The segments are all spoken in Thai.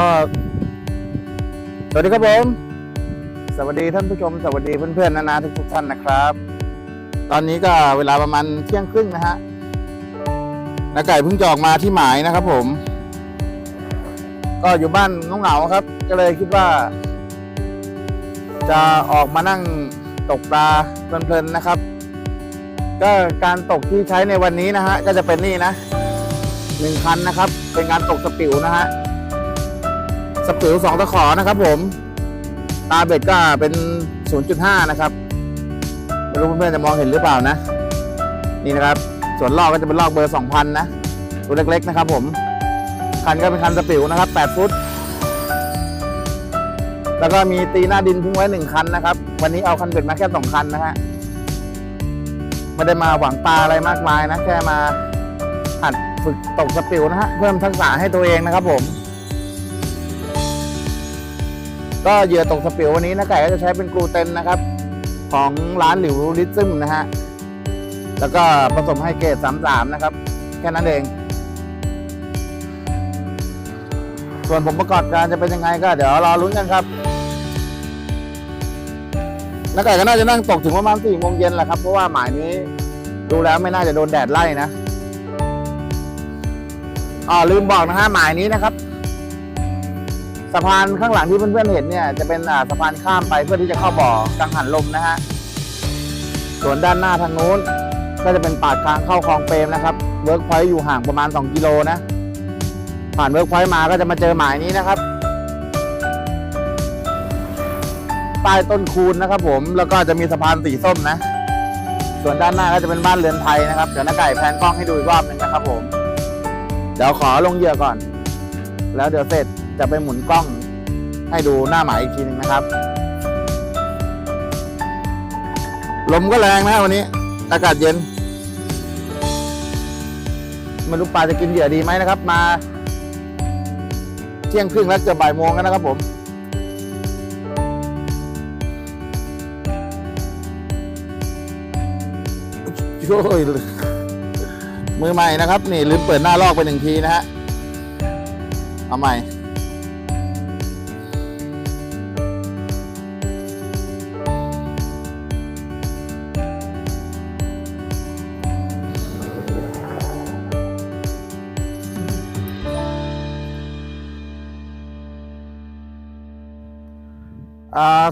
ก็สวัสดีครับผม สวัสดีท่านผู้ชม สวัสดีเพื่อนๆนานาทุกท่านนะครับ ตอนนี้ก็เวลาประมาณเที่ยงครึ่งนะฮะนาไก่เพิ่งจะออกมาที่หมายนะครับผม ก็อยู่บ้านน้องเหงาๆครับ ก็เลยคิดว่า จะออกมานั่งตกปลาเพลินๆนะครับ ก็การตกที่ใช้ในวันนี้นะฮะก็จะเป็นนี่นะหนึ่งคันนะครับ เป็นการตกสปิวนะฮะ สปิวสองตะขอนะครับผม ตาเบ็ดก็เป็น 0.5 นะครับไม่รู้เพื่อนๆจะมองเห็นหรือเปล่านะ นี่นะครับ ส่วนลอกก็จะเป็นลอกเบอร์ 2,000 นะ ตัวเล็กๆนะครับผม คันก็เป็นคันสปิวนะครับ 8 ฟุต แล้วก็มีตีหน้าดินทิ้งไว้หนึ่งคันนะครับ วันนี้เอาคันเบ็ดมาแค่สองคันนะฮะ ไม่ได้มาหวังปลาอะไรมากมายนะ แค่มาหัดฝึกตกสปิวนะฮะ เพิ่มทักษะให้ตัวเองนะครับผม ก็เหยื่อตกสปิววันนี้นะไก่ก็จะใช้เป็นกลูเตนนะครับ ของร้านหลิวลิซึมนะฮะ แล้วก็ผสมไฮเกรด33 นะครับ แค่นั้นเอง ส่วนผมประกอบการจะเป็นยังไงก็เดี๋ยวรอลุ้นกันครับนักไก่ก็น่าจะนั่งตกถึงประมาณสี่โมงเย็นแหละครับ เพราะว่าหมายนี้ดูแล้วไม่น่าจะโดนแดดไล่นะอ๋อลืมบอกนะฮะหมายนี้นะครับ สะพานข้างหลังที่เพื่อนๆเห็นเนี่ยจะเป็นสะพานข้ามไปเพื่อที่จะเข้าบ่อกังหันลมนะฮะส่วนด้านหน้าทางนู้น ก็จะเป็นปากทางเข้าคลองเปรมนะครับเวิร์กพอยต์อยู่ห่างประมาณ 2 กิโลนะ ผ่านเวิร์กพอยต์มาก็จะมาเจอหมายนี้นะครับใต้ต้นคูนนะครับ ผมแล้วก็จะมีสะพานสีส้มนะ ส่วนด้านหน้าก็จะเป็นบ้านเรือนไทยนะครับเดี๋ยวน้าไก่แพนกล้องให้ดูอีกรอบหนึงนะครับผมเดี๋ยวขอลงเหยื่อก่อน แล้วเดี๋ยวเสร็จ จะไปหมุนกล้องให้ดูหน้าหมายอีกทีหนึงนะครับ ลมก็แรงนะวันนี้ อากาศเย็นไม่รู้ปลาจะกินเหยื่อดีไหมนะครับ มาเที่ยงครึ่งแล้วเกือบบ่ายโมงแล้วนะครับผมโอ้ยมือใหม่นะครับ นี่ลืมเปิดหน้าลอกไปหนึ่งทีนะฮะ เอาใหม่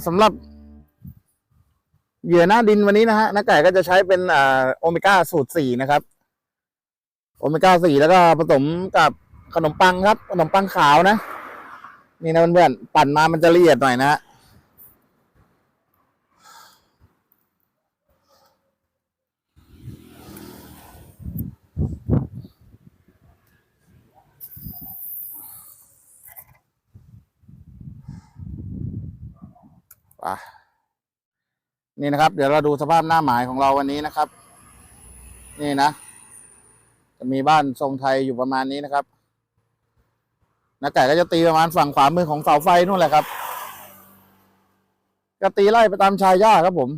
สำหรับเหยื่อหน้าดินวันนี้นะฮะน้าไก่ก็จะใช้เป็นโอเมก้าสูตรสี่นะครับ โอเมก้าสี่แล้วก็ผสมกับขนมปังครับ ขนมปังขาวนะ นี่นะเพื่อนๆปั่นมามันจะละเอียดหน่อยนะฮะ อะนี่นะครับ เดี๋ยวเราดูสภาพหน้าหมายของเราวันนี้นะครับ นี่นะ จะมีบ้านทรงไทยอยู่ประมาณนี้นะครับนักไก่ก็จะตีประมาณฝั่งขวามือของเสาไฟนู่นแหละครับก็ตีไล่ไปตามชายหญ้าครับผม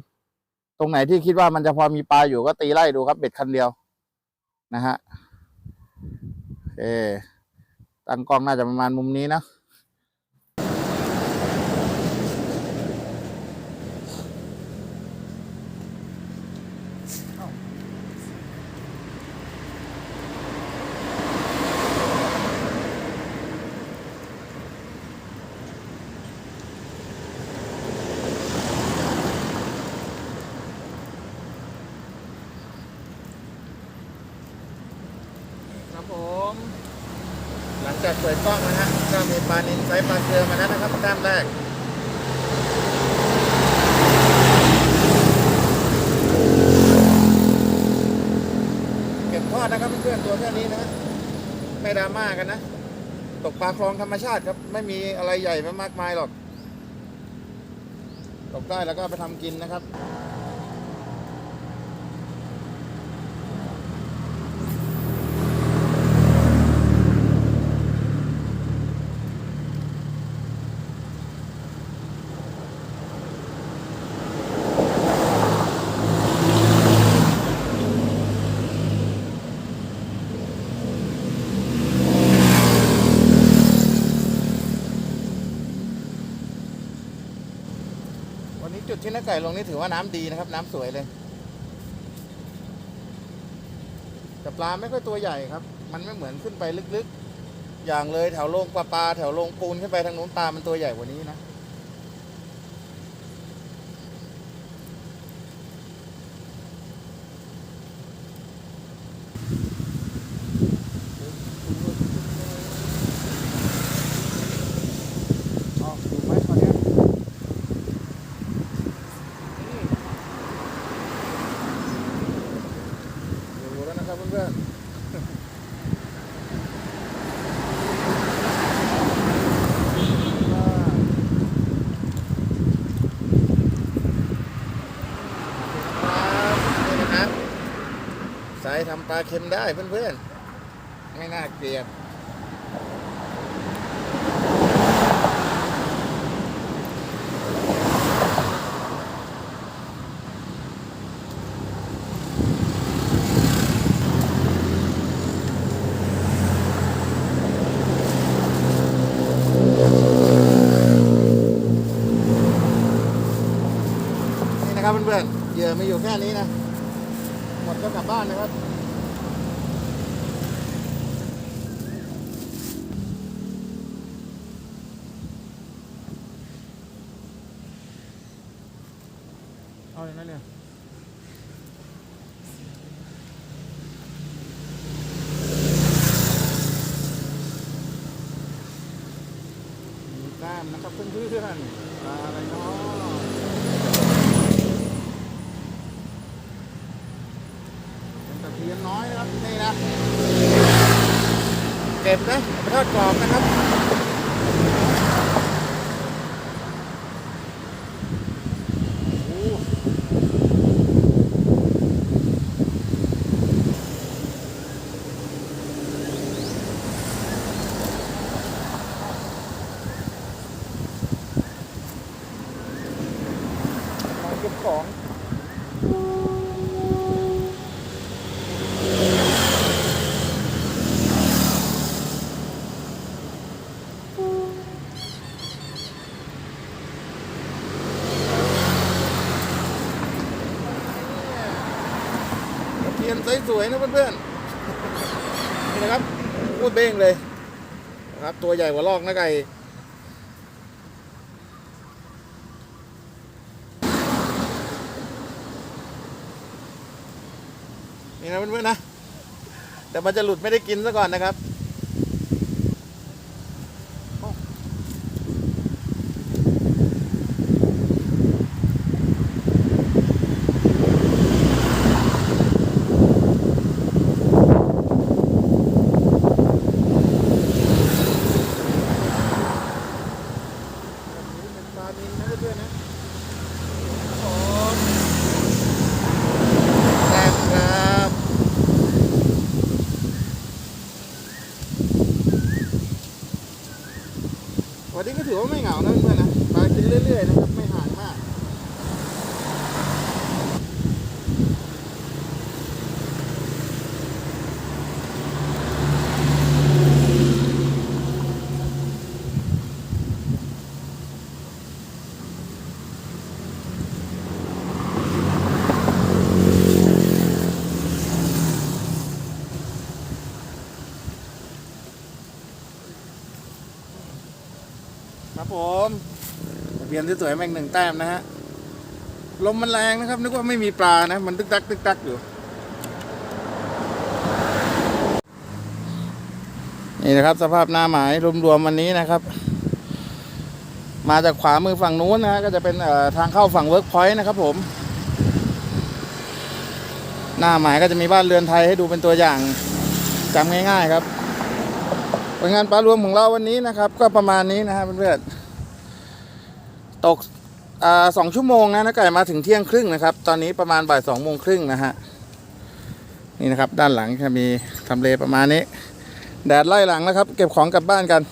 ตรงไหนที่คิดว่ามันจะพอมีปลาอยู่ก็ตีไล่ดูครับ เบ็ดคันเดียว นะฮะโอตั้งกล้องน่าจะประมาณมุมนี้นะ ผม หลังจากเปิดกล้องนะฮะก็มีปลานินไซส์ปลาเกลือมาแล้วนะครับด้านแรกเก็บทอดนะครับเพื่อนๆตัวแค่นี้นะฮะไม่ดราม่ากันนะ ตกปลาคลองธรรมชาติครับ ไม่มีอะไรใหญ่ไม่มากมายหรอก ตกได้แล้วก็ไปทำกินนะครับ ส่ลงนี่ถือว่าน้ำดีนะครับ น้ำสวยเลยแต่ปลาไม่ค่อยตัวใหญ่ครับ มันไม่เหมือนขึ้นไปลึกๆ อย่างเลยแถวโรงปลาปลาแถวโรงปูนขึ้นไปทางนู้นปลามันตัวใหญ่กว่านี้นะ อ๋ออยู่ไหมตอนเนี้ยนี่อยู่แล้วนะครับเพื่อนๆว่าครับนี่นะครับสายทำ ปลาเค็มได้เพื่อนๆ ไม่น่าเกลียดนี่นะครับเพื่อนๆเหยื่อม่อยู่แค่นี้นะ หมดก็กลับบ้านนะครับ เอาอย่างนั้นเนี่ยมีกล้าม นะครับเพื่อนๆปลาอะไรเนาะเป็นตะเพียนน้อยนะครับนี่นะเก็บนะทอดกรอบนะครับ โอ้มาเก็บ ของเทียนสวยๆนะเพื่อนๆ นี่นะครับพูดเบ้งเลยนะครับตัวใหญ่กว่าลอกนะไก่ นะเพื่อนๆนะ แต่มันจะหลุดไม่ได้กินซะก่อนนะครับแบบนี้เป็นปลานินนะเพื่อนๆนะโอ้แซ่บครับ วันนี้ก็ถือว่าไม่เหงานะเพื่อนๆนะปลากินเรื่อยๆนะครับไม่ ครับผมทะเบียนสวยๆแม่งหนึ่งแต้มนะฮะ ลมมันแรงนะครับ นึกว่าไม่มีปลานะ มันตึกตักตึกตักอยู่ นี่นะครับ สภาพหน้าหมายรวมๆวันนี้นะครับ มาจากขวามือฝั่งนู้นนะฮะก็จะเป็นทางเข้าฝั่งเวิร์กพอยต์นะครับผม หน้าหมายก็จะมีบ้านเรือนไทยให้ดูเป็นตัวอย่างจำง่าย ๆ ครับ ผลงานปลารวมของเราวันนี้นะครับ ก็ประมาณนี้นะครับเพื่อนๆตกอสองชั่วโมงนะนกไก่มาถึงเที่ยงครึ่งนะครับ ตอนนี้ประมาณบ่ายสองโมงครึ่งนะฮะนี่นะครับ ด้านหลังจะมีทำเลประมาณนี้ แดดไล่หลังแล้วครับ เก็บของกลับบ้านกัน